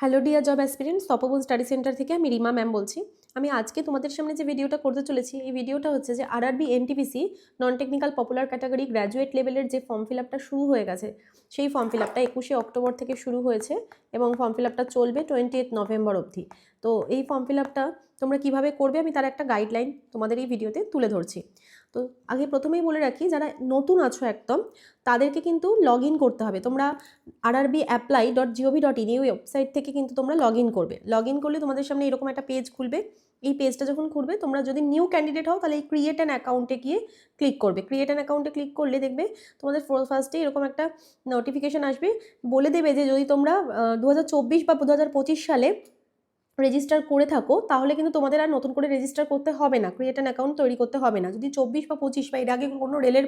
Hello dear job aspirant Tapoban study centre থেকে আমি Rima ma'am বলছি। আমি আজকে তোমাদের সামনে যে ভিডিওটা করতে চলেছি, এই ভিডিওটা হচ্ছে যে RRB NTPC non technical popular category graduate লেভেলের যে ফর্ম ফিল আপটা শুরু হয়ে গেছে, সেই ফর্ম ফিল আপটা একুশে অক্টোবর থেকে শুরু হয়েছে এবং ফর্ম ফিল আপটা চলবে টোয়েন্টি এইট নভেম্বর অবধি। তো এই ফর্ম ফিল আপটা তোমরা কীভাবে করবে আমি তার একটা গাইডলাইন তোমাদের এই ভিডিওতে তুলে ধরছি। তো আগে প্রথমেই বলে রাখি, যারা নতুন আছো একদম, তাদেরকে কিন্তু লগ ইন করতে হবে। তোমরা RRB apply dot gov dot in এই ওয়েবসাইট থেকে কিন্তু তোমরা লগ ইন করবে। লগ ইন করলে তোমাদের সামনে এরকম একটা পেজ খুলবে। এই পেজটা যখন খুলবে, তোমরা যদি নিউ ক্যান্ডিডেট হও, তাহলে এই ক্রিয়েট অ্যান অ্যাকাউন্টে গিয়ে ক্লিক করবে। ক্রিয়েট অ্যান অ্যাকাউন্টে ক্লিক করলে দেখবে তোমাদের ফার্স্টে এরকম একটা নোটিফিকেশান আসবে। বলে দেবে যে যদি তোমরা দু হাজার চব্বিশ বা দু হাজার পঁচিশ সালে রেজিস্টার করে থাকো, তাহলে কিন্তু তোমাদের আর নতুন করে রেজিস্টার করতে হবে না। ক্রিয়েট অ্যান অ্যাকাউন্ট তৈরি করতে হবে না। যদি চব্বিশ বা পঁচিশ বা এর আগে কোনো রেলের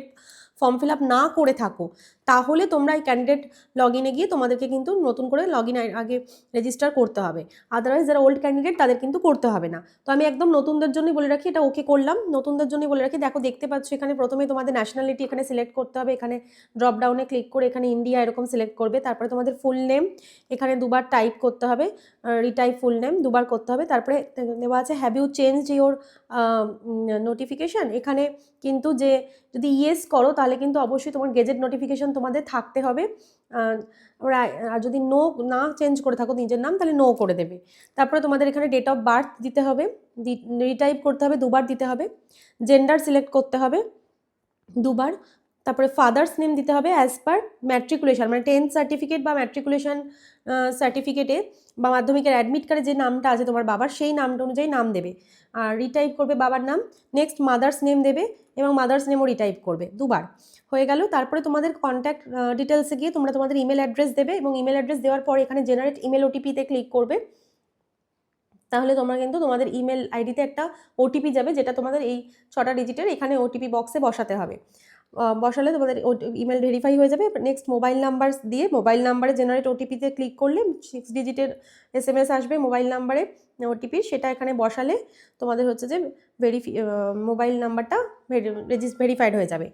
ফর্ম ফিল আপ না করে থাকো, তাহলে তোমরা এই ক্যান্ডিডেট লগ ইনে গিয়ে তোমাদেরকে কিন্তু নতুন করে লগ ইন আগে রেজিস্টার করতে হবে। আদারওয়াইজ যারা ওল্ড ক্যান্ডিডেট তাদের কিন্তু করতে হবে না। তো আমি একদম নতুনদের জন্যই বলে রাখি, এটা ওকে করলাম। নতুনদের জন্যই বলে রাখি, দেখো দেখতে পাচ্ছ এখানে প্রথমে তোমাদের ন্যাশনালিটি এখানে সিলেক্ট করতে হবে, এখানে ড্রপ ডাউনে ক্লিক করে এখানে ইন্ডিয়া এরকম সিলেক্ট করবে, তারপরে তোমাদের ফুল নেম এখানে দুবার টাইপ করতে হবে রিটাইপ ফুল নেম দুবার করতে হবে, তারপরে দেওয়া আছে have you change your notification এখানে কিন্তু যে যদি ইয়েস করো তাহলে কিন্তু অবশ্যই তোমার গেজেট নোটিফিকেশান তোমাদের থাকতে হবে। আর যদি নো না চেঞ্জ করে থাকো নিজের নাম, তাহলে নো করে দেবে। তারপরে তোমাদের এখানে ডেট অফ বার্থ দিতে হবে। রিটাইপ করতে হবে, দুবার দিতে হবে। জেন্ডার সিলেক্ট করতে হবে, দুবার। তারপরে ফাদার্স নেম দিতে হবে অ্যাজ পার ম্যাট্রিকুলেশন মানে টেন্থ সার্টিফিকেট বা ম্যাট্রিকুলেশন সার্টিফিকেটে বা মাধ্যমিকের অ্যাডমিট কার্ডে যে নামটা আছে তোমার বাবার, সেই নামটা অনুযায়ী নাম দেবে। আর রিটাইপ করবে বাবার নাম নেক্সট মাদার্স নেম দেবে এবং মাদার্স নেমও রিটাইপ করবে, দুবার। হয়ে গেল, তারপরে তোমাদের কন্ট্যাক্ট ডিটেলসে গিয়ে তোমরা তোমাদের ইমেল অ্যাড্রেস দেবে এবং ইমেল অ্যাড্রেস দেওয়ার পর এখানে জেনারেট ইমেল ওটিপিতে ক্লিক করবে। তাহলে তোমরা কিন্তু তোমাদের ইমেল আইডিতে একটা ওটিপি যাবে, যেটা তোমাদের এই ছটা ডিজিটের এখানে ওটিপি বক্সে বসাতে হবে। বসালে তোমাদের ইমেল ভেরিফাই হয়ে যাবে। নেক্সট মোবাইল নাম্বার দিয়ে মোবাইল নাম্বারে জেনারেট ওটিপিতে ক্লিক করলে সিক্স ডিজিটের এস এম এস আসবে মোবাইল নাম্বারে ওটিপি সেটা এখানে বসালে তোমাদের হচ্ছে যে ভেরিফি মোবাইল নাম্বারটা রেজিস ভেরিফাইড হয়ে যাবে।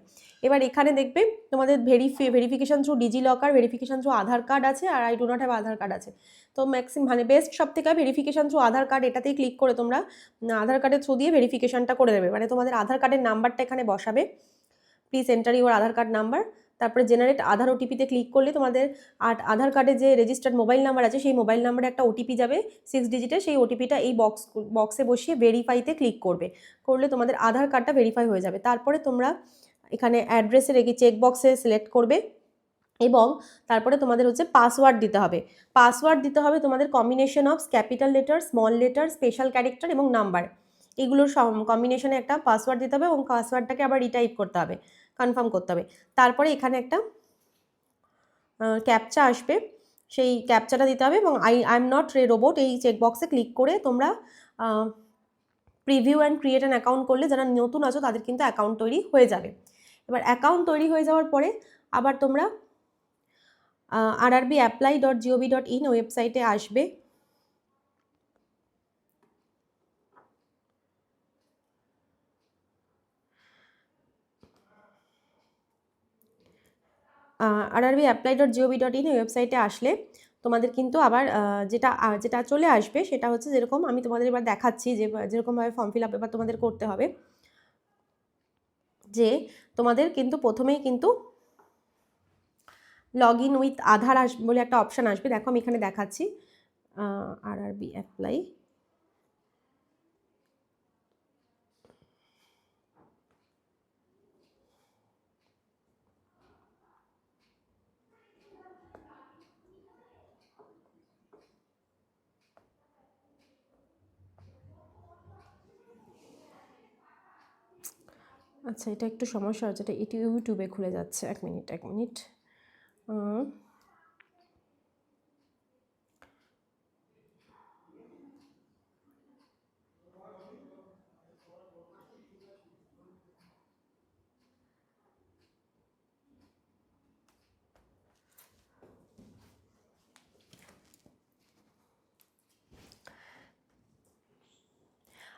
এবার এখানে দেখবে তোমাদের verify verification through DigiLocker verification through Aadhaar card আছে আর I do not have Aadhaar card আছে। তো ম্যাক্সিমাম মানে বেস্ট সব থেকে ভেরিফিকেশান থ্রু আধার কার্ড এটাতেই ক্লিক করে তোমরা আধার কার্ডের থ্রু দিয়ে ভেরিফিকেশানটা করে দেবে। মানে তোমাদের আধার কার্ডের নাম্বারটা এখানে বসাবে। Please enter your Aadhaar card number তারপরে জেনারেট আধার ওটিপিতে ক্লিক করলে তোমাদের আর আধার কার্ডে যে রেজিস্টার্ড মোবাইল নাম্বার আছে, সেই মোবাইল নাম্বারে একটা ওটিপি যাবে সিক্স ডিজিটে সেই ওটিপিটা এই বক্স বক্সে বসিয়ে ভেরিফাইতে ক্লিক করবে। করলে তোমাদের আধার কার্ডটা ভেরিফাই হয়ে যাবে। তারপরে তোমরা এখানে অ্যাড্রেসে রেখে চেক বক্সে সিলেক্ট করবে এবং তারপরে তোমাদের হচ্ছে পাসওয়ার্ড দিতে হবে। পাসওয়ার্ড দিতে হবে তোমাদের combination of capital letter small letter special character এবং নাম্বার এগুলোর কম্বিনেশনে একটা পাসওয়ার্ড দিতে হবে এবং পাসওয়ার্ডটাকে আবার রিটাইপ করতে হবে কনফার্ম করতে হবে। তারপরে এখানে একটা ক্যাপচা আসবে, সেই ক্যাপচাটা দিতে হবে এবং I I am not a robot এই চেকবক্সে ক্লিক করে তোমরা preview and create an account করলে যারা নতুন আছো তাদের কিন্তু অ্যাকাউন্ট তৈরি হয়ে যাবে। এবার অ্যাকাউন্ট তৈরি হয়ে যাওয়ার পরে আবার তোমরা RRB apply dot gov dot in ওয়েবসাইটে আসবে। RRB apply dot gov dot in ওয়েবসাইটে আসলে তোমাদের কিন্তু আবার যেটা যেটা চলে আসবে সেটা হচ্ছে যেরকম আমি তোমাদের এবার দেখাচ্ছি যে যেরকমভাবে ফর্ম ফিল আপ এবার তোমাদের করতে হবে। যে তোমাদের কিন্তু প্রথমেই কিন্তু লগ ইন উইথ আধার আস, বলে একটা অপশান আসবে। দেখো আমি এখানে দেখাচ্ছি। আর আরবি অ্যাপ্লাই আচ্ছা এটা একটু সমস্যা হচ্ছে এটা ইউটিউবে খুলে যাচ্ছে। এক মিনিট এক মিনিট।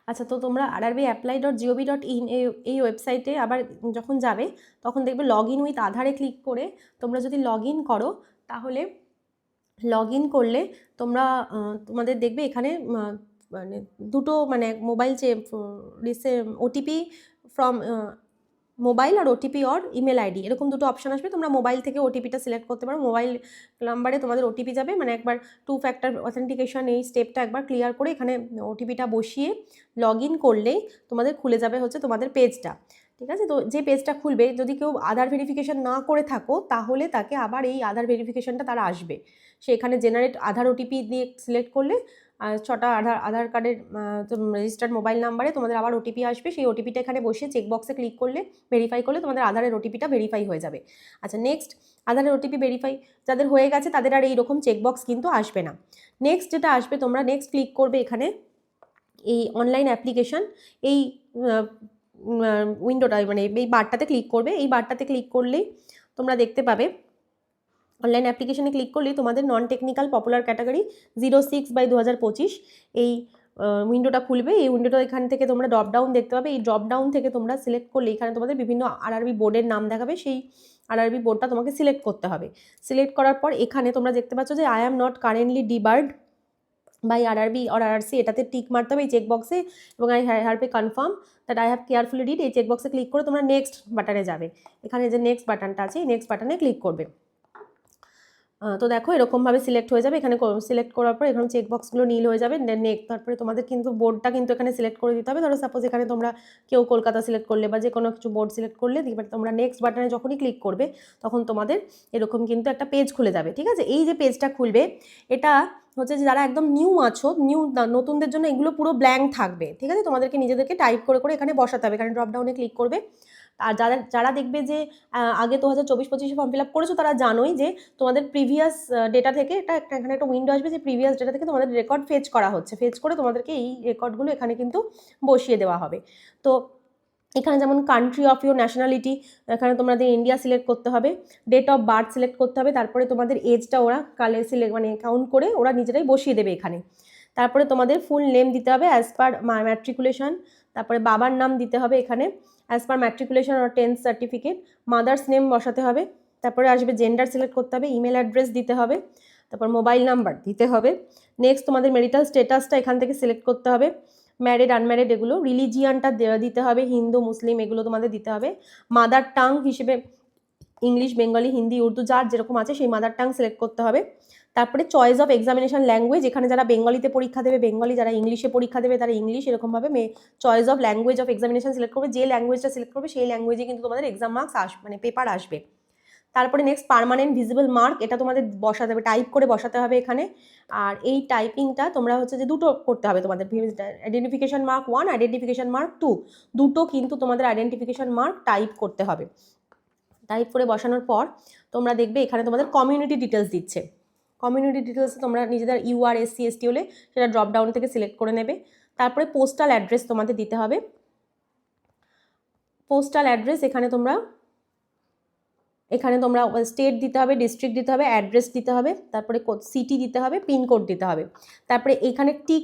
আচ্ছা তো তোমরা আর আরআরবি অ্যাপ্লাই ডট জিওবি ডট ইন এই ওয়েবসাইটে আবার যখন যাবে, তখন দেখবে লগ ইন উইথ আধারে ক্লিক করে তোমরা যদি লগ ইন করো, তাহলে লগ ইন করলে তোমরা তোমাদের দেখবে এখানে মানে দুটো মানে মোবাইল চে রিসে ওটিপি ফ্রম মোবাইল আর ওটিপি অর ইমেল আইডি এরকম দুটো অপশান আসবে। তোমরা মোবাইল থেকে ওটিপিটা সিলেক্ট করতে পারো। মোবাইল নাম্বারে তোমাদের ওটিপি যাবে। মানে একবার টু ফ্যাক্টর অথেন্টিকেশন এই স্টেপটা একবার ক্লিয়ার করে এখানে ওটিপিটা বসিয়ে লগ ইন করলেই তোমাদের খুলে যাবে হচ্ছে তোমাদের পেজটা ঠিক আছে? তো যে পেজটা খুলবে, যদি কেউ আধার ভেরিফিকেশন না করে থাকো, তাহলে তাকে আবার এই আধার ভেরিফিকেশনটা তারা আসবে। সে এখানে জেনারেট আধার ওটিপি দিয়ে সিলেক্ট করলে ছটা আধার আধার কার্ডের রেজিস্টার্ড মোবাইল নাম্বারে তোমাদের আবার ওটিপি আসবে। সেই ওটিপিটা এখানে বসিয়ে চেকবক্সে ক্লিক করলে ভেরিফাই করলে তোমাদের আধারের ওটিপিটা ভেরিফাই হয়ে যাবে। আচ্ছা নেক্সট আধারের ওটিপি ভেরিফাই যাদের হয়ে গেছে তাদের আর এইরকম চেকবক্স কিন্তু আসবে না। নেক্সট যেটা আসবে, তোমরা নেক্সট ক্লিক করবে এখানে এই অনলাইন অ্যাপ্লিকেশন এই উইন্ডোটা মানে এই বারটাতে ক্লিক করবে। এই বারটাতে ক্লিক করলেই তোমরা দেখতে পাবে অনলাইন অ্যাপ্লিকেশনে ক্লিক করলে তোমাদের non technical popular category zero six by দু হাজার পঁচিশ এই উইন্ডোটা খুলবে। এই উইন্ডোটা এখান থেকে তোমরা ড্রপ ডাউন দেখতে পাবে। এই ড্রপ ডাউন থেকে তোমরা সিলেক্ট করলে এখানে তোমাদের বিভিন্ন আরআরবি বোর্ডের নাম দেখাবে। সেই আরআরবি বোর্ডটা তোমাকে সিলেক্ট করতে হবে। সিলেক্ট করার পর এখানে তোমরা দেখতে পাচ্ছ যে I am not currently debarred by RRB or RRC এটাতে টিক মারতে হবে এই চেকবক্সে এবং I have pay confirm that I have carefully read এই চেকবক্সে ক্লিক করে তোমরা নেক্সট বাটনে যাবে। এখানে যে নেক্সট বাটনটা আছে, এই নেক্সট বাটনে ক্লিক করবে। তো দেখো এরকমভাবে সিলেক্ট হয়ে যাবে। এখানে সিলেক্ট করার পর এখানে চেকবক্সগুলো নীল হয়ে যাবে। নেক তারপরে তোমাদের কিন্তু বোর্ডটা কিন্তু এখানে সিলেক্ট করে দিতে হবে। ধরো সাপোজ এখানে তোমরা কেউ কলকাতা সিলেক্ট করলে বা যে কোনো কিছু বোর্ড সিলেক্ট করলে, এবার তোমরা নেক্সট বাটনে যখনই ক্লিক করবে, তখন তোমাদের এরকম কিন্তু একটা পেজ খুলে যাবে, ঠিক আছে? এই যে পেজটা খুলবে, এটা হচ্ছে যে যারা একদম নিউ আছো নিউ নতুনদের জন্য এগুলো পুরো ব্ল্যাঙ্ক থাকবে, ঠিক আছে? তোমাদেরকে নিজেদেরকে টাইপ করে করে এখানে বসাতে হবে। এখানে ড্রপডাউনে ক্লিক করবে। আর যারা যারা দেখবে যে আগে দু হাজার চব্বিশ পঁচিশে ফর্ম ফিল আপ করেছ, তারা জানোই যে তোমাদের প্রিভিয়াস ডেটা থেকে এটা একটা, এখানে একটা উইন্ডো আসবে যে প্রিভিয়াস ডেটা থেকে তোমাদের রেকর্ড ফেচ করা হচ্ছে। ফেচ করে তোমাদেরকে এই রেকর্ডগুলো এখানে কিন্তু বসিয়ে দেওয়া হবে। তো এখানে যেমন কান্ট্রি অফ ইউর ন্যাশনালিটি এখানে তোমাদের ইন্ডিয়া সিলেক্ট করতে হবে ডেট অফ বার্থ সিলেক্ট করতে হবে, তারপরে তোমাদের এজটা ওরা কালে সিলেক্ট মানে কাউন্ট করে ওরা নিজেরাই বসিয়ে দেবে এখানে। তারপরে তোমাদের ফুল নেম দিতে হবে অ্যাজ পার ম্যাট্রিকুলেশন তারপরে বাবার নাম দিতে হবে এখানে অ্যাজ পার ম্যাট্রিকুলেশন আর টেন্থ সার্টিফিকেট মাদার্স নেম বসাতে হবে, তারপরে আসবে জেন্ডার সিলেক্ট করতে হবে ইমেল অ্যাড্রেস দিতে হবে, তারপর মোবাইল নাম্বার দিতে হবে নেক্সট তোমাদের মেরিটাল স্টেটাসটা এখান থেকে সিলেক্ট করতে হবে ম্যারিড আনম্যারিড এগুলো রিলিজিয়ানটা দেওয়া দিতে হবে, হিন্দু, মুসলিম এগুলো তোমাদের দিতে হবে মাদার টাং হিসেবে ইংলিশ বেঙ্গলি হিন্দি উর্দু যার যেরকম আছে সেই মাদার টাং সিলেক্ট করতে হবে তারপরে চয়েস অফ এক্সামিনেশন ল্যাঙ্গুয়েজ এখানে যারা বেঙ্গলিতে পরীক্ষা দেবে, বেঙ্গলি যারা ইংলিশে পরীক্ষা দেবে, তারা ইংলিশ এরকমভাবে my choice of language of examination select করবে। যে ল্যাঙ্গুয়েজটা সিলেক্ট করবে, সেই ল্যাঙ্গুয়েজে কিন্তু তোমাদের এক্সাম মার্কস আস মানে পেপার আসবে। তারপরে নেক্সট পার্মানেন্ট ভিজিবল মার্ক এটা তোমাদের বসাতে হবে টাইপ করে বসাতে হবে এখানে। আর এই টাইপিংটা তোমরা হচ্ছে যে দুটো করতে হবে তোমাদের। Identification mark one identification mark two দুটো কিন্তু তোমাদের আইডেন্টিফিকেশন মার্ক টাইপ করতে হবে। টাইপ করে বসানোর পর তোমরা দেখবে এখানে তোমাদের কমিউনিটি ডিটেলস দিচ্ছে। কমিউনিটি ডিটেলসে তোমরা নিজেদের ইউআর এসসি এসটি হলে সেটা ড্রপ ডাউন থেকে সিলেক্ট করে নেবে। তারপরে পোস্টাল অ্যাড্রেস তোমাদের দিতে হবে। পোস্টাল অ্যাড্রেস এখানে তোমরা এখানে তোমরা স্টেট দিতে হবে ডিস্ট্রিক্ট দিতে হবে অ্যাড্রেস দিতে হবে, তারপরে সিটি দিতে হবে পিনকোড দিতে হবে। তারপরে এখানে টিক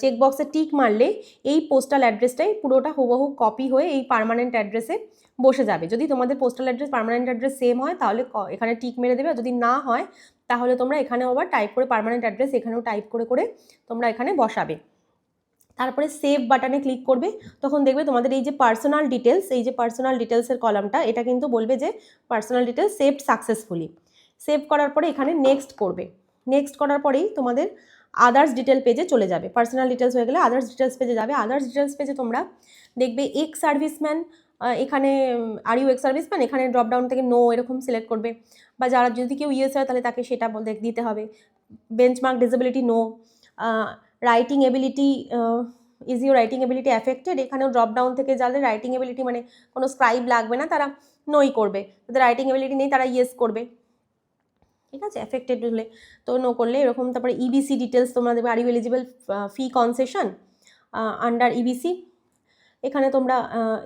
চেক বক্সে টিক মারলে এই পোস্টাল অ্যাড্রেসটাই পুরোটা হুবহু কপি হয়ে এই পার্মানেন্ট অ্যাড্রেসে বসে যাবে। যদি তোমাদের postal address permanent address same হয়, তাহলে এখানে টিক মেরে দেবে। যদি না হয়, তাহলে তোমরা এখানেও আবার টাইপ করে পার্মানেন্ট অ্যাড্রেস এখানেও টাইপ করে করে তোমরা এখানে বসাবে। তারপরে সেভ বাটনে ক্লিক করবে। তখন দেখবে তোমাদের এই যে পার্সোনাল ডিটেলস এই যে পার্সোনাল ডিটেলসের কলামটা, এটা কিন্তু বলবে যে personal details saved successfully save করার পরে এখানে নেক্সট করবে। নেক্সট করার পরেই তোমাদের আদার্স ডিটেল পেজে চলে যাবে। পার্সোনাল ডিটেলস হয়ে গেলে আদার্স ডিটেলস পেজে যাবে। আদার্স ডিটেলস পেজে তোমরা দেখবে এক্স সার্ভিসম্যান এখানে আর ইউ এক্স সার্ভিসম্যান এখানে ড্রপডাউন থেকে নো এরকম সিলেক্ট করবে। বা যারা যদি কেউ ইউএস হয়, তাহলে তাকে সেটা বলতে দিতে হবে। Benchmark disability no writing ability is you writing ability affected এখানেও ড্রপডাউন থেকে যাদের রাইটিং এবিলিটি মানে কোনো স্ক্রাইব লাগবে না, তারা নোই করবে। যাদের রাইটিং এবিলিটি নেই, তারা ইয়েস করবে। ঠিক আছে? অ্যাফেক্টেড হলে তো নো করলে এরকম। তারপরে ইবিসি ডিটেলস তোমরা দেবে are you eligible fee concession under EBC এখানে তোমরা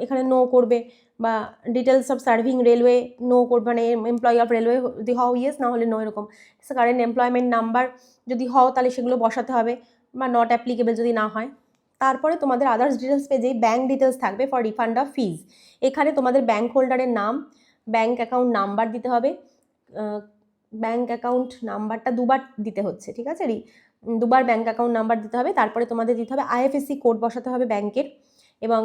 এখানে নো করবে বা details of serving railway no করবে মানে এমপ্লয়ি অফ রেলওয়ে যদি হও ইয়েস না হলে নো এরকম। কারেন্ট এমপ্লয়মেন্ট নাম্বার যদি হও তাহলে সেগুলো বসাতে হবে বা নট অ্যাপ্লিকেবল যদি না হয়। তারপরে তোমাদের আদার্স ডিটেলস পেজে ব্যাঙ্ক ডিটেলস থাকবে ফর রিফান্ড অফ ফিজ এখানে তোমাদের ব্যাঙ্ক হোল্ডারের নাম ব্যাঙ্ক অ্যাকাউন্ট নাম্বার দিতে হবে। ব্যাঙ্ক অ্যাকাউন্ট নাম্বারটা দুবার দিতে হচ্ছে, ঠিক আছে? দুবার ব্যাঙ্ক অ্যাকাউন্ট নাম্বার দিতে হবে। তারপরে তোমাদের দিতে হবে আইএফএসসি কোড বসাতে হবে ব্যাংকের এবং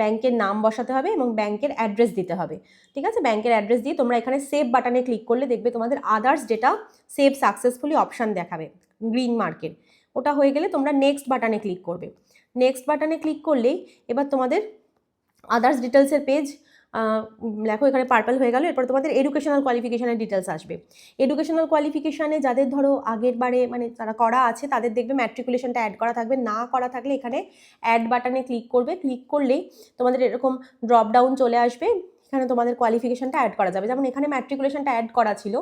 ব্যাংকের নাম বসাতে হবে এবং ব্যাংকের অ্যাড্রেস দিতে হবে। ঠিক আছে? ব্যাংকের অ্যাড্রেস দিয়ে তোমরা এখানে সেভ বাটনে ক্লিক করলে দেখবে তোমাদের others data save successfully option দেখাবে। গ্রিন মার্কের ওটা হয়ে গেলে তোমরা নেক্সট বাটনে ক্লিক করবে। নেক্সট বাটনে ক্লিক করলেই এবার তোমাদের আদার্স ডিটেলসের পেজ দেখো এখানে পার্পল হয়ে গেল। এরপর তোমাদের এডুকেশনাল কোয়ালিফিকেশানের ডিটেলস আসবে। এডুকেশনাল কোয়ালিফিকেশানে যাদের ধরো আগের বারে মানে তারা করা আছে, তাদের দেখবে ম্যাট্রিকুলেশনটা অ্যাড করা থাকবে। না করা থাকলে এখানে অ্যাড বাটনে ক্লিক করবে। ক্লিক করলেই তোমাদের এরকম ড্রপ ডাউন চলে আসবে। এখানে তোমাদের কোয়ালিফিকেশনটা অ্যাড করা যাবে। যেমন এখানে ম্যাট্রিকুলেশনটা অ্যাড করা ছিল।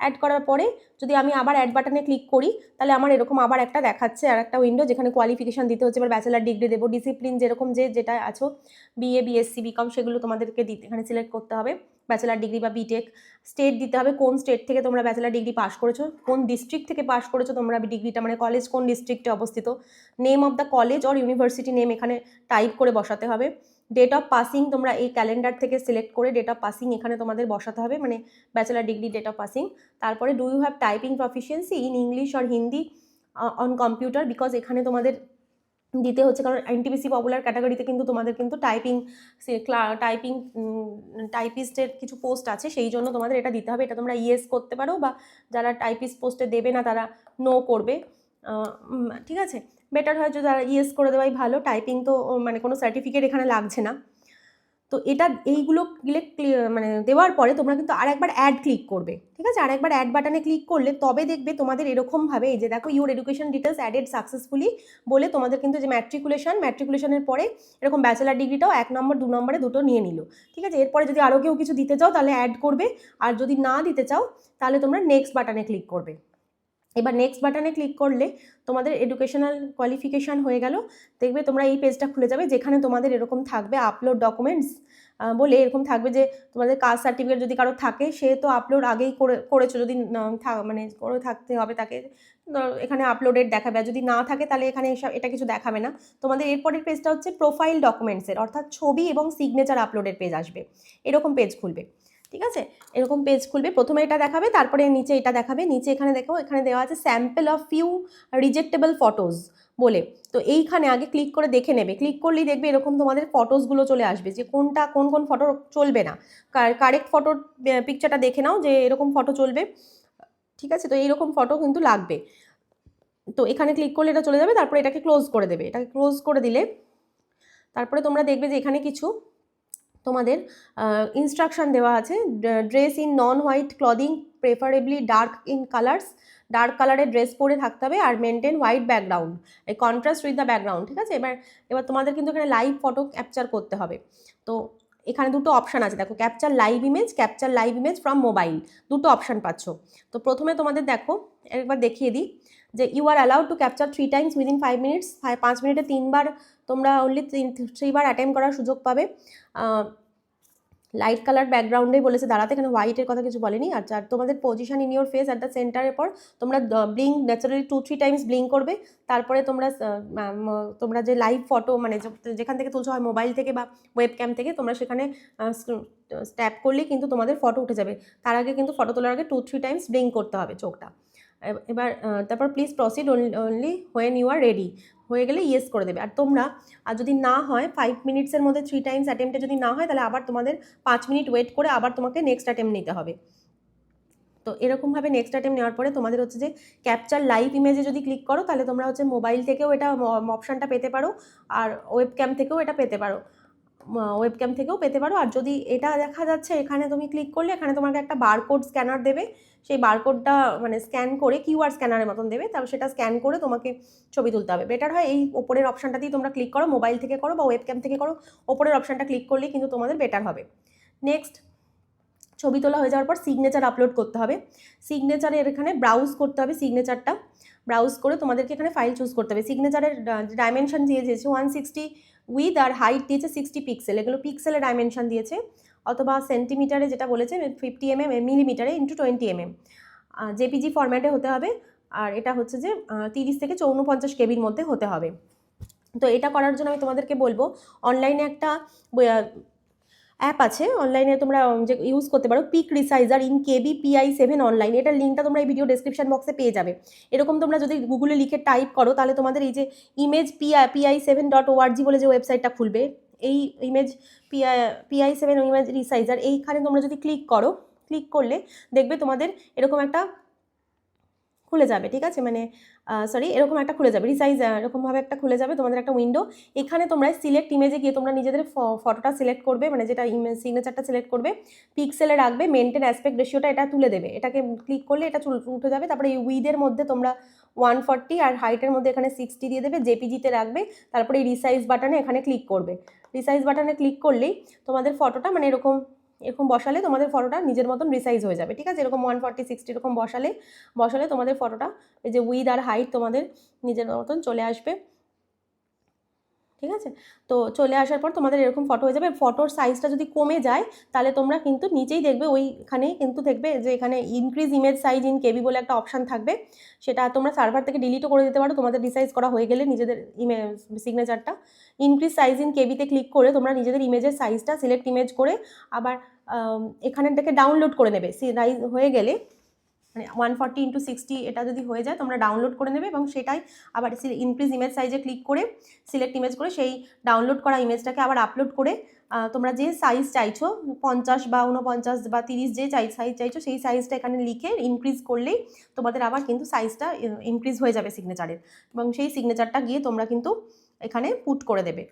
অ্যাড করার পরে যদি আমি আবার অ্যাড বাটনে ক্লিক করি, তাহলে আমার এরকম আবার একটা দেখাচ্ছে আর একটা উইন্ডো যেখানে কোয়ালিফিকেশান দিতে হচ্ছে। এবার ব্যাচেলার ডিগ্রি দেবো ডিসিপ্লিন যেরকম যে যেটা আছো বিএ বিএসসি বিকম সেগুলো তোমাদেরকে দিতে, এখানে সিলেক্ট করতে হবে। ব্যাচেলার ডিগ্রি বা বিটেক স্টেট দিতে হবে। কোন স্টেট থেকে তোমরা ব্যাচেলার ডিগ্রি পাস করেছ, কোন ডিস্ট্রিক্ট থেকে পাস করেছ তোমরা ডিগ্রিটা মানে কলেজ কোন ডিস্ট্রিক্টে অবস্থিত। Name of the college or university name এখানে টাইপ করে বসাতে হবে। ডেট অফ পাসিং তোমরা এই ক্যালেন্ডার থেকে সিলেক্ট করে ডেট অফ পাসিং এখানে তোমাদের বসাতে হবে মানে bachelor degree date of passing তারপরে do you have typing proficiency in English or Hindi on computer because এখানে তোমাদের দিতে হচ্ছে, কারণ এনটিপিসি পপুলার ক্যাটাগরিতে কিন্তু তোমাদের কিন্তু টাইপিং টাইপিং টাইপিস্টের কিছু পোস্ট আছে, সেই জন্য তোমাদের এটা দিতে হবে। এটা তোমরা ইয়েস করতে পারো বা যারা টাইপিস্ট পোস্টে দেবে না, তারা নো করবে। ঠিক আছে? বেটার হয় যে যারা ইয়েস করে দেওয়াই ভালো, টাইপিং তো মানে কোনো সার্টিফিকেট এখানে লাগছে না। তো এটা, এইগুলো ক্লিক মানে দেওয়ার পরে তোমরা কিন্তু আরেকবার অ্যাড ক্লিক করবে, ঠিক আছে? আরেকবার অ্যাড বাটনে ক্লিক করলে তবে দেখবে তোমাদের এরকমভাবে এই যে দেখো your education details added successfully বলে তোমাদের কিন্তু যে ম্যাট্রিকুলেশন ম্যাট্রিকুলেশনের পরে এরকম ব্যাচেলার ডিগ্রিটাও এক নম্বর, দু নম্বরে দুটো নিয়ে নিল, ঠিক আছে? এরপরে যদি আরও কেউ কিছু দিতে চাও তাহলে অ্যাড করবে, আর যদি না দিতে চাও তাহলে তোমরা নেক্সট বাটনে ক্লিক করবে। এবার নেক্সট বাটনে ক্লিক করলে তোমাদের এডুকেশনাল কোয়ালিফিকেশান হয়ে গেল। দেখবে তোমরা এই পেজটা খুলে যাবে যেখানে তোমাদের এরকম থাকবে আপলোড ডকুমেন্টস বলে এরকম থাকবে যে তোমাদের কাস্ট সার্টিফিকেট যদি কারও থাকে, সে তো আপলোড আগেই করে, করেছ। যদি মানে করে থাকতে হবে তাকে এখানে আপলোডেড দেখাবে। যদি না থাকে তাহলে এখানে এসব এটা কিছু দেখাবে না। তোমাদের এরপরের পেজটা হচ্ছে প্রোফাইল ডকুমেন্টসের অর্থাৎ ছবি এবং সিগনেচার আপলোডের পেজ আসবে। এরকম পেজ খুলবে। ঠিক আছে? এরকম পেজ খুলবে। প্রথমে এটা দেখাবে, তারপরে নিচে এটা দেখাবে। নিচে এখানে দেখো, এখানে দেওয়া আছে sample of few rejectable photos বলে। তো এইখানে আগে ক্লিক করে দেখে নেবে। ক্লিক করলেই দেখবে এরকম তোমাদের ফটোসগুলো চলে আসবে যে কোনটা, কোন কোন ফটো চলবে না। কারেক্ট ফটোর পিকচারটা দেখে নাও যে এরকম ফটো চলবে। ঠিক আছে? তো এইরকম ফটো কিন্তু লাগবে। তো এখানে ক্লিক করলে এটা চলে যাবে, তারপরে এটাকে ক্লোজ করে দেবে। এটাকে ক্লোজ করে দিলে তারপরে তোমরা দেখবে যে এখানে কিছু তোমাদের ইনস্ট্রাকশন দেওয়া আছে। Dress in non white clothing preferably dark in colours dark কালারের ড্রেস পরে থাকতে হবে আর মেনটেন হোয়াইট ব্যাকগ্রাউন্ড এই কন্ট্রাস্ট উইথ দ্য ব্যাকগ্রাউন্ড ঠিক আছে? এবার এবার তোমাদের কিন্তু এখানে লাইভ ফটো ক্যাপচার করতে হবে। তো, এখানে দুটো অপশান আছে। দেখো capture live image capture live image from mobile দুটো অপশান পাচ্ছ। তো প্রথমে তোমাদের দেখো, একবার দেখিয়ে দিই যে you are allowed to capture three times within five minutes পাঁচ মিনিটে তিনবার তোমরা অনলি থ্রিবার অ্যাটেম্প করার সুযোগ পাবে। লাইট কালার ব্যাকগ্রাউন্ডেই বলেছে, দাঁড়াতে এখানে হোয়াইটের কথা কিছু বলেনি। আর আর তোমাদের position in your face at the সেন্টারের পর তোমরা blink naturally two three times blink করবে। তারপরে তোমরা তোমরা যে লাইভ ফটো মানে যেখান থেকে তুলছো, হয় মোবাইল থেকে বা ওয়েব ক্যাম থেকে, তোমরা সেখানে স্ট্যাপ করলেই কিন্তু তোমাদের ফটো উঠে যাবে। তার আগে কিন্তু ফটো তোলার আগে টু থ্রি টাইমস ব্লিং করতে হবে চোখটা। এবার তারপর please proceed only when you are ready হয়ে গেলে ইয়েস করে দেবে। আর তোমরা, আর যদি না হয় ফাইভ মিনিটসের মধ্যে থ্রি টাইমস অ্যাটেম্পটে যদি না হয়, তাহলে আবার তোমাদের পাঁচ মিনিট ওয়েট করে আবার তোমাকে নেক্সট অ্যাটেম্প নিতে হবে। তো এরকমভাবে নেক্সট অ্যাটেম্প নেওয়ার পরে তোমাদের হচ্ছে যে ক্যাপচার লাইভ ইমেজে যদি ক্লিক করো, তাহলে তোমরা হচ্ছে মোবাইল থেকেও এটা অপশানটা পেতে পারো, আর ওয়েব ক্যাম থেকেও এটা পেতে পারো। ওয়েব ক্যাম থেকেও পেতে পারো। আর যদি এটা দেখা যাচ্ছে, এখানে তুমি ক্লিক করলে এখানে তোমাকে একটা বারকোড স্ক্যানার দেবে। সেই বারকোডটা মানে স্ক্যান করে কিউআর স্ক্যানারের মতন দেবে। তারপর সেটা স্ক্যান করে তোমাকে ছবি তুলতে হবে। বেটার হয় এই ওপরের অপশানটাতেই তোমরা ক্লিক করো মোবাইল থেকে করো বা ওয়েব ক্যাম থেকে করো, ওপরের অপশানটা ক্লিক করলেই কিন্তু তোমাদের বেটার হবে। নেক্সট ছবি তোলা হয়ে যাওয়ার পর সিগনেচার আপলোড করতে হবে। সিগনেচারের এখানে ব্রাউজ করতে হবে সিগনেচারটা ব্রাউজ করে তোমাদেরকে এখানে ফাইল চুজ করতে হবে। সিগনেচারের ডাইমেনশন দিয়ে দিয়েছে। ওয়ান সিক্সটি উইথ আর হাইট দিয়েছে সিক্সটি পিক্সেল এগুলো পিক্সেলের ডাইমেনশান দিয়েছে, অথবা সেন্টিমিটারে যেটা বলেছে fifty M M মিলিমিটারে into twenty M M JPG ফরম্যাটে হতে হবে, আর এটা হচ্ছে যে তিরিশ থেকে চৌনপঞ্চাশ কেবির মধ্যে হতে হবে। তো এটা করার জন্য আমি তোমাদেরকে বলব অনলাইনে একটা অ্যাপ আছে। অনলাইনে তোমরা যে ইউজ করতে পারো। Pic resizer in KB pi seven online এটার লিঙ্কটা তোমরা এই ভিডিও ডেসক্রিপশন বক্সে পেয়ে যাবে। এরকম তোমরা যদি গুগলে লিখে টাইপ করো, তাহলে তোমাদের এই যে image PI PI seven dot ORG বলে যে ওয়েবসাইটটা খুলবে, এই image PI PI seven image resizer এইখানে তোমরা যদি ক্লিক করো ক্লিক করলে দেখবে তোমাদের এরকম একটা খুলে যাবে, ঠিক আছে? মানে সরি এরকম একটা খুলে যাবে রিসাইজ এরকমভাবে একটা খুলে যাবে তোমাদের একটা উইন্ডো এখানে তোমরা সিলেক্ট ইমেজে গিয়ে তোমরা নিজেদের ফটোটা সিলেক্ট করবে মানে যেটা ইমেজ সিগনেচারটা সিলেক্ট করবে পিক্সেলে রাখবে মেনটেন অ্যাসপেক্ট রেশিওটা এটা তুলে দেবে। এটাকে ক্লিক করলে এটা উঠে যাবে, তারপরে এই উইদের মধ্যে তোমরা ওয়ান ফর্টি আর হাইটের মধ্যে এখানে সিক্সটি দিয়ে দেবে জেপিজিতে রাখবে, তারপরে এই রিসাইজ বাটনে এখানে ক্লিক করবে। রিসাইজ বাটনে ক্লিক করলেই তোমাদের ফটোটা মানে এরকম এরকম বসালে তোমাদের ফটোটা নিজের মতন রিসাইজ হয়ে যাবে, ঠিক আছে? এরকম ওয়ান ফর্টি সিক্সটি এরকম বসালে বসালে তোমাদের ফটোটা এই যে উইথ আর হাইট তোমাদের নিজের মতন চলে আসবে। ঠিক আছে? তো চলে আসার পর তোমাদের এরকম ফটো হয়ে যাবে। ফটোর সাইজটা যদি কমে যায়, তাহলে তোমরা কিন্তু নিচেই দেখবে, ওইখানেই কিন্তু দেখবে যে এখানে increase image size in KB বলে একটা অপশান থাকবে। সেটা তোমরা সার্ভার থেকে ডিলিটও করে দিতে পারো। তোমাদের রিসাইজ করা হয়ে গেলে নিজেদের ইমেজ সিগনেচারটা ইনক্রিজ সাইজ ইন কেবিতে ক্লিক করে তোমরা নিজেদের ইমেজের সাইজটা সিলেক্ট ইমেজ করে আবার এখানে থেকে ডাউনলোড করে নেবে। রাইজ হয়ে গেলে মানে ওয়ান ফর্টি ইন্টু সিক্সটি এটা যদি হয়ে যায়, তোমরা ডাউনলোড করে নেবে এবং সেটাই আবার ইনক্রিজ ইমেজ সাইজে ক্লিক করে সিলেক্ট ইমেজ করে সেই ডাউনলোড করা ইমেজটাকে আবার আপলোড করে তোমরা যে সাইজ চাইছো, পঞ্চাশ বা উনপঞ্চাশ বা তিরিশ যে চাই সাইজ চাইছো, সেই সাইজটা এখানে লিখে ইনক্রিজ করলেই তোমাদের আবার কিন্তু সাইজটা ইনক্রিজ হয়ে যাবে সিগনেচারের এবং সেই সিগনেচারটা গিয়ে তোমরা কিন্তু এখানে পুট করে দেবে।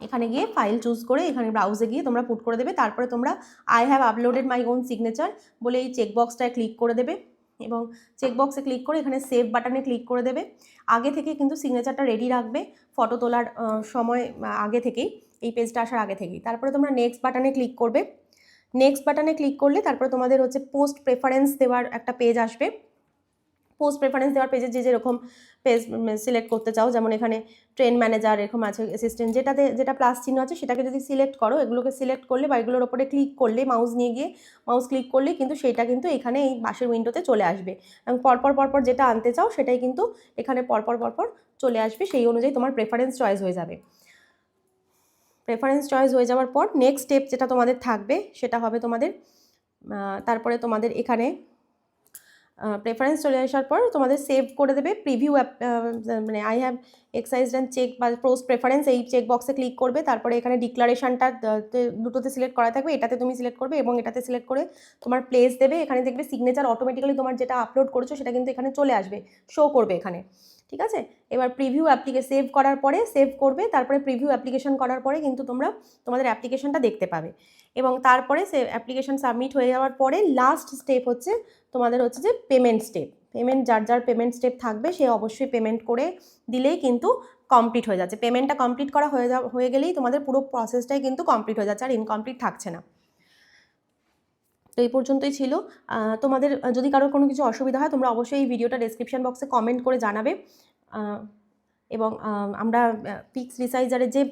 এখানে গিয়ে ফাইল চুজ করে এখানে ব্রাউজে গিয়ে তোমরা পুট করে দেবে। তারপরে তোমরা I have uploaded my own signature বলে এই চেকবক্সটায় ক্লিক করে দেবে এবং চেকবক্সে ক্লিক করে এখানে সেভ বাটনে ক্লিক করে দেবে। আগে থেকে কিন্তু সিগনেচারটা রেডি রাখবে ফটো তোলার সময় আগে থেকেই, এই পেজটা আসার আগে থেকেই। তারপরে তোমরা নেক্সট বাটনে ক্লিক করবে। নেক্সট বাটনে ক্লিক করলে তারপরে তোমাদের হচ্ছে পোস্ট প্রেফারেন্স দেওয়ার একটা পেজ আসবে। পোস্ট প্রেফারেন্স দেওয়ার পেজে যে যেরকম পেজ সিলেক্ট করতে চাও, যেমন এখানে ট্রেন ম্যানেজার এরকম আছে অ্যাসিস্ট্যান্ট যেটাতে, যেটা প্লাস চিহ্ন আছে, সেটাকে যদি সিলেক্ট করো, এগুলোকে সিলেক্ট করলে বা এগুলোর ওপরে ক্লিক করলে মাউস নিয়ে গিয়ে মাউস ক্লিক করলে কিন্তু সেটা কিন্তু এখানে এই বাসের উইন্ডোতে চলে আসবে। এবং পরপর পরপর যেটা আনতে চাও, সেটাই কিন্তু এখানে পরপর পরপর চলে আসবে, সেই অনুযায়ী তোমার প্রেফারেন্স চয়েস হয়ে যাবে। প্রেফারেন্স চয়েস হয়ে যাওয়ার পর নেক্সট স্টেপ যেটা তোমাদের থাকবে, সেটা হবে তোমাদের তারপরে তোমাদের এখানে প্রেফারেন্স চলে আসার পর তোমাদের সেভ করে দেবে প্রিভিউ অ্যাপ মানে I have excise and check বা পোস্ট প্রেফারেন্স এই চেক বক্সে ক্লিক করবে। তারপরে এখানে ডিক্লারেশনটা দুটোতে সিলেক্ট করা থাকবে। এটাতে তুমি সিলেক্ট করবে এবং এটাতে সিলেক্ট করে তোমার প্লেস দেবে। এখানে দেখবে সিগনেচার অটোমেটিক্যালি তোমার যেটা আপলোড করেছ সেটা কিন্তু এখানে চলে আসবে। শো করবে এখানে। ঠিক আছে? এবার প্রিভিউ অ্যাপ্লিকে সেভ করার পরে সেভ করবে। তারপরে প্রিভিউ অ্যাপ্লিকেশন করার পরে কিন্তু তোমরা তোমাদের অ্যাপ্লিকেশনটা দেখতে পাবে। এবং তারপরে সে অ্যাপ্লিকেশন সাবমিট হয়ে যাওয়ার পরে লাস্ট স্টেপ হচ্ছে তোমাদের হচ্ছে যে পেমেন্ট স্টেপ পেমেন্ট যার যার পেমেন্ট স্টেপ থাকবে, সে অবশ্যই পেমেন্ট করে দিলেই কিন্তু কমপ্লিট হয়ে যাচ্ছে। পেমেন্টটা কমপ্লিট করা হয়ে যা হয়ে গেলেই তোমাদের পুরো প্রসেসটাই কিন্তু কমপ্লিট হয়ে যাচ্ছে আর ইনকমপ্লিট থাকছে না। তো এই পর্যন্তই ছিল। তোমাদের যদি কারোর কোনো কিছু অসুবিধা হয়, তোমরা অবশ্যই এই ভিডিওটা ডেসক্রিপশন বক্সে কমেন্ট করে জানাবে। এবং আমরা পিক্স রিসাইজারের যে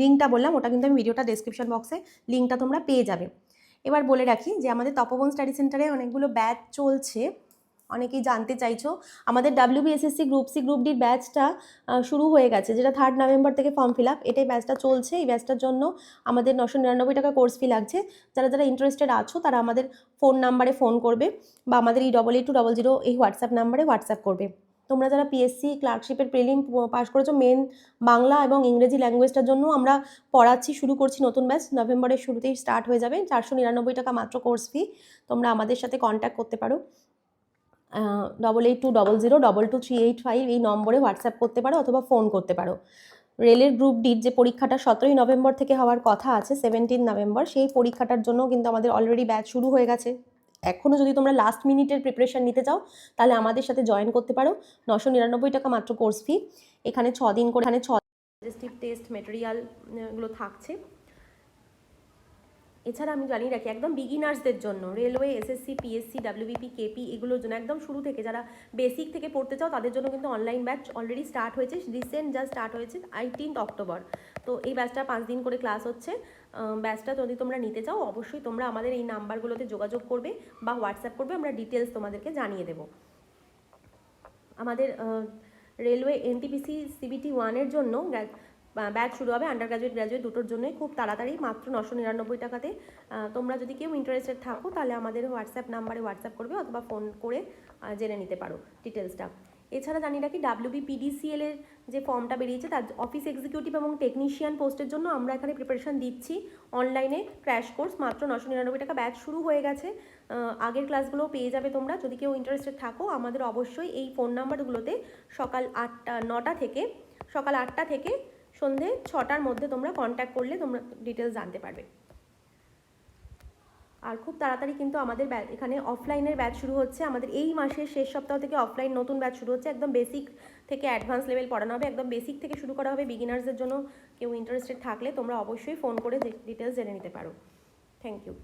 লিঙ্কটা বললাম, ওটা কিন্তু আমি ভিডিওটা ডেসক্রিপশন বক্সে লিঙ্কটা তোমরা পেয়ে যাবে। এবার বলে রাখি যে আমাদের তপবন স্টাডি সেন্টারে অনেকগুলো ব্যাচ চলছে। অনেকেই জানতে চাইছো। আমাদের ডাব্লিউবিএসএসসি গ্রুপ সি গ্রুপ ডির ব্যাচটা শুরু হয়ে গেছে, যেটা থার্ড নভেম্বর থেকে ফর্ম ফিল আপ এটাই ব্যাচটা চলছে। এই ব্যাচটার জন্য আমাদের নশো নিরানব্বই টাকা কোর্স ফি লাগছে। যারা যারা ইন্টারেস্টেড আছো, তারা আমাদের ফোন নাম্বারে ফোন করবে বা আমাদের এই ডবল টু ডবল জিরো এই হোয়াটসঅ্যাপ নাম্বারে হোয়াটসঅ্যাপ করবে। তোমরা যারা পিএসসি ক্লার্কশিপের প্রিলিম পাস করেছ মেন বাংলা এবং ইংরেজি ল্যাঙ্গুয়েজটার জন্য আমরা পড়াচ্ছি, শুরু করছি নতুন ব্যাচ নভেম্বরের শুরুতেই স্টার্ট হয়ে যাবে। চারশো নিরানব্বই টাকা মাত্র কোর্স ফি তোমরা আমাদের সাথে কন্ট্যাক্ট করতে পারো। Double eight two double zero double two three eight five এই নম্বরে হোয়াটসঅ্যাপ করতে পারো অথবা ফোন করতে পারো। রেলের গ্রুপ ডির যে পরীক্ষাটা সতেরোই নভেম্বর থেকে হওয়ার কথা আছে সেভেন্টিন নভেম্বর, সেই পরীক্ষাটার জন্য কিন্তু আমাদের অলরেডি ব্যাচ শুরু হয়ে গেছে। এখনও যদি তোমরা লাস্ট মিনিটের প্রিপারেশান নিতে চাও, তাহলে আমাদের সাথে জয়েন করতে পারো। নশো নিরানব্বই টাকা মাত্র কোর্স ফি এখানে ছ দিন করে, এখানে ছ টেস্ট মেটেরিয়াল এগুলো থাকছে। এছাড়া আমি জানিয়ে রাখি, একদম বিগিনার্সদের জন্য railway SSC PSC WBP KP এগুলোর জন্য একদম শুরু থেকে, যারা বেসিক থেকে পড়তে চাও, তাদের জন্য কিন্তু অনলাইন ব্যাচ অলরেডি স্টার্ট হয়েছে। রিসেন্ট যা স্টার্ট হয়েছে এইটিনথ অক্টোবর তো এই ব্যাচটা পাঁচ দিন করে ক্লাস হচ্ছে। ব্যাচটা যদি তোমরা নিতে চাও, অবশ্যই তোমরা আমাদের এই নাম্বারগুলোতে যোগাযোগ করবে বা হোয়াটসঅ্যাপ করবে, আমরা ডিটেলস তোমাদেরকে জানিয়ে দেব। আমাদের রেলওয়ে এনটিপিসি সিবিটি ওয়ানের জন্য ব্যাচ শুরু হবে আন্ডার গ্রাজুয়েট গ্র্যাজুয়েট দুটোর জন্যই খুব তাড়াতাড়ি, মাত্র নশো নিরানব্বই টাকাতে। তোমরা যদি কেউ ইন্টারেস্টেড থাকো, তাহলে আমাদের হোয়াটসঅ্যাপ নাম্বারে হোয়াটসঅ্যাপ করবে অথবা ফোন করে জেনে নিতে পারো ডিটেলসটা এছাড়া জানি রাখি ডাব্লিউবি পিডিসিএল এর যে ফর্মটা বেরিয়েছে, তার অফিস এক্সিকিউটিভ এবং টেকনিশিয়ান পোস্টের জন্য আমরা এখানে প্রিপারেশন দিচ্ছি। অনলাইনে ক্র্যাশ কোর্স মাত্র নশো নিরানব্বই টাকা ব্যাচ শুরু হয়ে গেছে। আগের ক্লাসগুলো পেয়ে যাবে তোমরা। যদি কেউ ইন্টারেস্টেড থাকো, আমাদের অবশ্যই এই ফোন নাম্বারগুলোতে সকাল আটটা, নটা থেকে, সকাল আটটা থেকে সন্ধে ছটার মধ্যে তোমরা কন্ট্যাক্ট করলে তোমরা ডিটেলস জানতে পারবে। আর খুব তাড়াতাড়ি কিন্তু আমাদের এখানে অফলাইনের ব্যাচ শুরু হচ্ছে। আমাদের এই মাসের শেষ সপ্তাহ থেকে অফলাইন নতুন ব্যাচ শুরু হচ্ছে। একদম বেসিক থেকে অ্যাডভান্স লেভেল পড়ানো হবে। একদম বেসিক থেকে শুরু করা হবে বিগিনার্সদের জন্য। কেউ ইন্টারেস্টেড থাকলে তোমরা অবশ্যই ফোন করে ডিটেলস জেনে নিতে পারো। Thank you